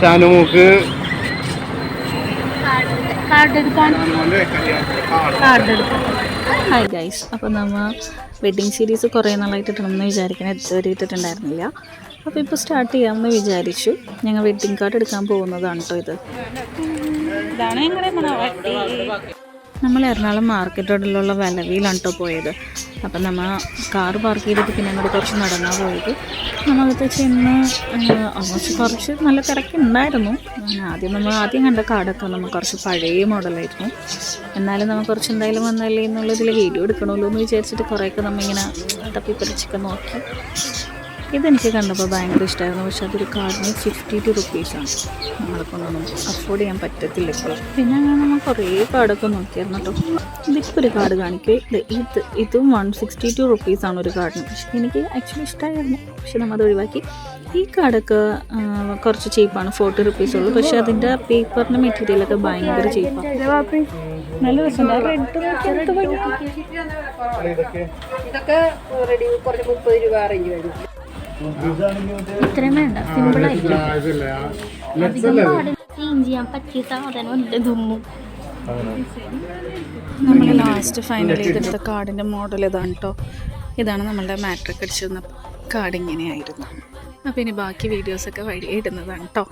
ഷാനുമോക്ക് hi guys അപ്പോൾ നമ്മൾ wedding series കുറേ നാളായിട്ട് ഇടണമെന്ന് വിചാരിക്കണേ ഇതുവരെ ഇട്ടിട്ടുണ്ടായിരുന്നില്ല. അപ്പോൾ ഇപ്പോൾ സ്റ്റാർട്ട് ചെയ്യാമെന്ന് വിചാരിച്ചു. ഞങ്ങൾ വെഡ്ഡിങ് കാർഡ് എടുക്കാൻ പോകുന്നതാണ് കേട്ടോ ഇത്. ഇതാണ് ഞങ്ങളുടെ മണവാട്ടി നമ്മൾ എറണാകുളം മാർക്കറ്റ് റോഡിലുള്ള വിലവിയിലാണ് കേട്ടോ പോയത്. അപ്പം നമ്മൾ കാർ പാർക്ക് ചെയ്തിട്ട് പിന്നെ അങ്ങോട്ട് കുറച്ച് നടന്നാൽ പോയത്. നമ്മളകത്ത് ചെന്ന് ഓൾമോസ്റ്റ് കുറച്ച് നല്ല തിരക്കുണ്ടായിരുന്നു. ആദ്യം നമ്മൾ ആദ്യം കണ്ട കാർഡൊക്കെ നമ്മൾ കുറച്ച് പഴയ മോഡലായിരുന്നു എന്നാലും നമ്മൾ കുറച്ച് എന്തായാലും വന്നല്ലേ എന്നുള്ളതിൽ വീഡിയോ എടുക്കണമല്ലോ എന്ന് വിചാരിച്ചിട്ട് കുറേയൊക്കെ നമ്മളിങ്ങനെ തപ്പിപ്പറിച്ചൊക്കെ നോക്കി. ഇതെനിക്ക് കണ്ടപ്പോൾ ഭയങ്കര ഇഷ്ടമായിരുന്നു പക്ഷെ അതൊരു കാർഡിന് ഫിഫ്റ്റി ടു റുപ്പീസാണ് നമ്മളെ കൊണ്ടൊന്നും അഫോർഡ് ചെയ്യാൻ പറ്റത്തില്ല ഇപ്പോൾ പിന്നെ അങ്ങനെ നമ്മൾ കുറേ കാർഡൊക്കെ നോക്കിയായിരുന്നു കേട്ടോ. ഇതിപ്പോൾ ഒരു കാർഡ് കാണിക്കേ. ഇത് ഇത് ഇതും വൺ സിക്സ്റ്റി ടു റുപ്പീസാണ് ഒരു കാർഡിന്. പക്ഷെ എനിക്ക് ആക്ച്വലി ഇഷ്ടമായിരുന്നു പക്ഷെ നമ്മൾ അത് ഒഴിവാക്കി. ഈ കാർഡൊക്കെ കുറച്ച് ചീപ്പാണ് ഫോർട്ടി റുപ്പീസ് ഉള്ളൂ. പക്ഷെ അതിന്റെ പേപ്പറിന്റെ മെറ്റീരിയലൊക്കെ ഭയങ്കര ചീപ്പാണ് നല്ല രസമുണ്ട് ഇതൊക്കെ റെഡി കുറച്ച് മുപ്പത് രൂപ റേഞ്ച് വരും. ഇത്രയും വേണ്ട. സിമ്പിളായിരിക്കും ക്ലീൻ ചെയ്യാൻ പറ്റിയ ഇതൊന്നും. നമ്മൾ ലാസ്റ്റ് ഫൈനലി ചെയ്തെടുത്ത കാർഡിന്റെ മോഡൽ ഇതാണ് കേട്ടോ ഇതാണ് നമ്മളുടെ മാട്രിക് അടിച്ചിരുന്ന കാർഡ് ഇങ്ങനെയായിരുന്നു. അപ്പോൾ ഇനി ബാക്കി വീഡിയോസൊക്കെ വഴി ഇടുന്നതാണ് കേട്ടോ